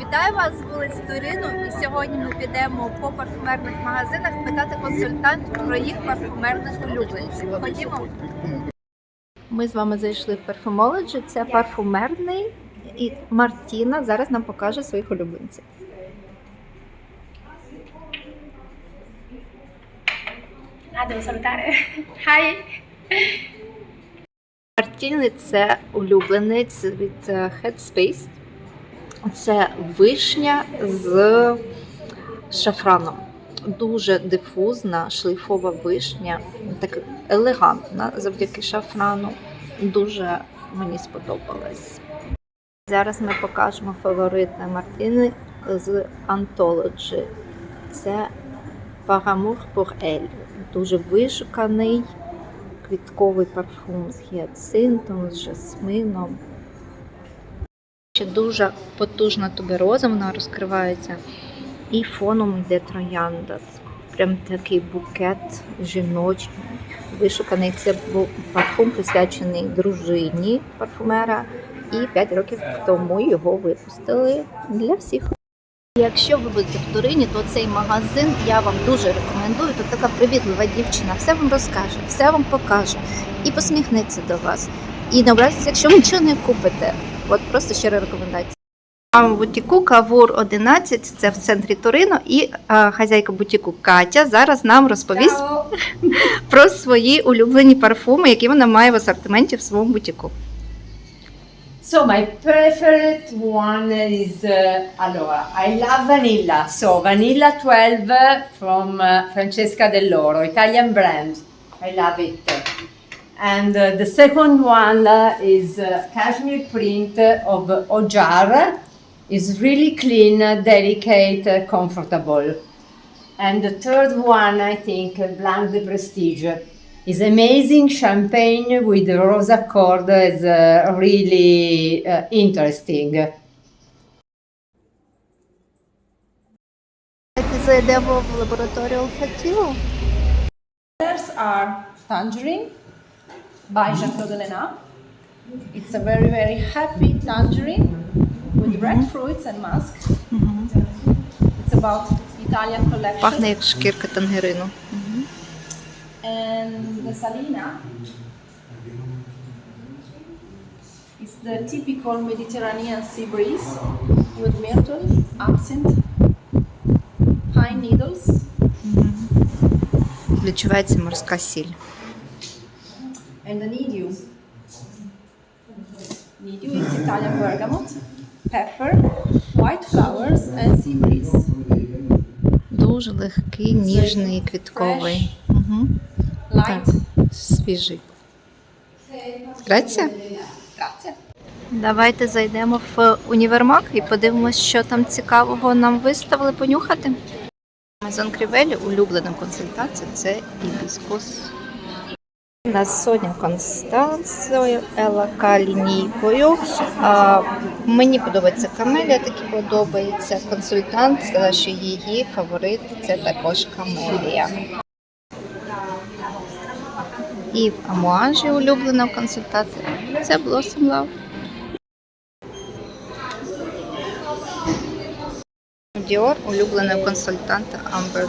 Вітаю вас з вулиць Турину. І сьогодні ми підемо по парфумерних магазинах питати консультантів про їх парфумерних улюбленців. Ходімо. Ми з вами зайшли в Parfumology. Це парфумерний і Мартіна зараз нам покаже своїх улюбленців. Мартіни це улюбленець від е, Headspace. Це вишня з шафраном. Дуже дифузна шлейфова вишня, так елегантна завдяки шафрану. Дуже мені сподобалась. Зараз ми покажемо фаворитне Мартіни з Anthology. Це Par amour pour. Дуже вишуканий квітковий парфум з гіацинтом, з жасмином. Ще дуже потужна тубероза, вона розкривається. І фоном йде троянда. Прям такий букет жіночний, вишуканий. Це був парфум присвячений дружині парфумера. І 5 років тому його випустили для всіх. Якщо ви будете в Турині, то цей магазин я вам дуже рекомендую. Тут така привітлива дівчина, все вам розкаже, все вам покаже і посміхнеться до вас. І не якщо ви нічого не купите. От просто щира рекомендація. А бутіку Кавур 11, це в центрі Турину, і е, хазяйка бутіку Катя зараз нам розповість про свої улюблені парфуми, які вона має в асортименті в своєму бутіку. So my preferred one is uh, allora I love vanilla. So vanilla 12 from uh, Francesca Dell'Oro, Italian brand. I love it. And uh, the second one uh, is uh, cashmere print of Ojar. is really clean, delicate, uh, comfortable. And the third one, I think, uh, Blanc de Prestige, is amazing champagne with the rose accord is uh, really uh, interesting. Зайдемо в лабораторію олфативу. Colors are tangerine by Jean Claude Lena. It's a very, very happy tangerine with red fruits and musk. It's about Italian collection. Пахне як шкірка тангерину. And the Salina is the typical Mediterranean sea breeze with myrtle, absinthe, pine needles, Відчувається морська сіль. And the Nidiu. Nidiu is Italian bergamot, pepper, white flowers, and sea breeze. Дуже легкий, ніжний, квітковий. Угу. Light. Свіжий. Грація? Давайте зайдемо в універмаг і подивимось, що там цікавого нам виставили понюхати. Мезон Крівелі улюблена консультація це ібіскус. У нас Соня Констанцою, Елака лінійкою. А, мені подобається камелія, такі подобається. Консультант сказав, що її фаворит це також камелія. І в Амуажі улюблена консультація це Blossom Love. Діор улюблена консультанта Amber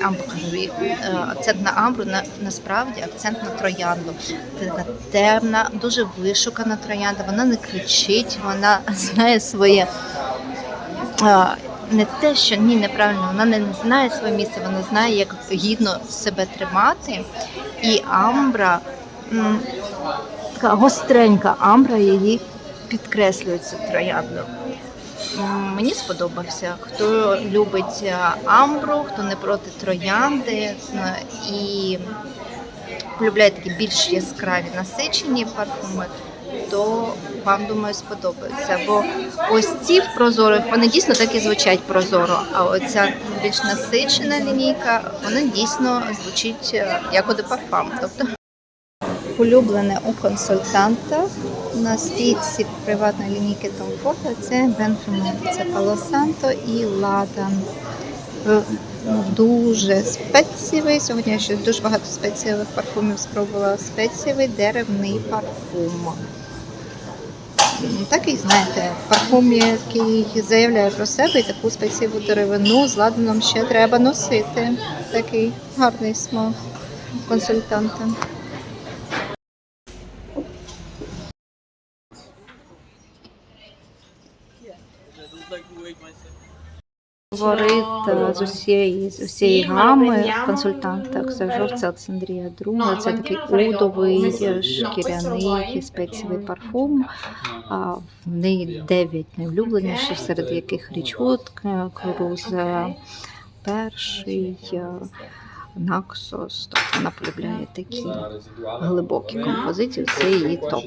Nude. Амбр Нуї. Е, Акцент на амбру на, насправді акцент на троянду. Така темна, дуже вишукана троянда. Вона не кричить, вона знає своє. е, Не те, що ні, неправильно, вона не знає своє місце, вона знає, як гідно себе тримати. І амбра, така гостренька амбра її підкреслює цю троянду. М, Мені сподобався. Хто любить е, амбру, хто не проти троянди е, і полюбляє такі більш яскраві насичені парфуми, то вам думаю сподобається. Бо ось ці в прозорих вони дійсно так і звучать прозоро. А оця більш насичена лінійка, вона дійсно звучить е, як оде парфам. Тобто улюблене у консультанта на стійці приватної лінійки Tom Ford це Benfimo, це Santo і Ладан. Е, ну, Дуже спецієвий. Сьогодні я ще дуже багато спецієвих парфумів спробувала. Спецієвий деревний парфум. такий, знаєте, парфум, який заявляє про себе і таку спеціву деревину з ладаном ще треба носити. Такий гарний смак консультанта. Фаворит е, з усієї з усієї гами в консультантах. Це жовця Цендрія Друга. Це такий удовий е, шкіряний спецієвий парфум. А в неї дев'ять найулюбленіших, серед яких річвуд, коруза, перший. е, Наксос, тобто вона полюбляє такі глибокі композиції, це її топ.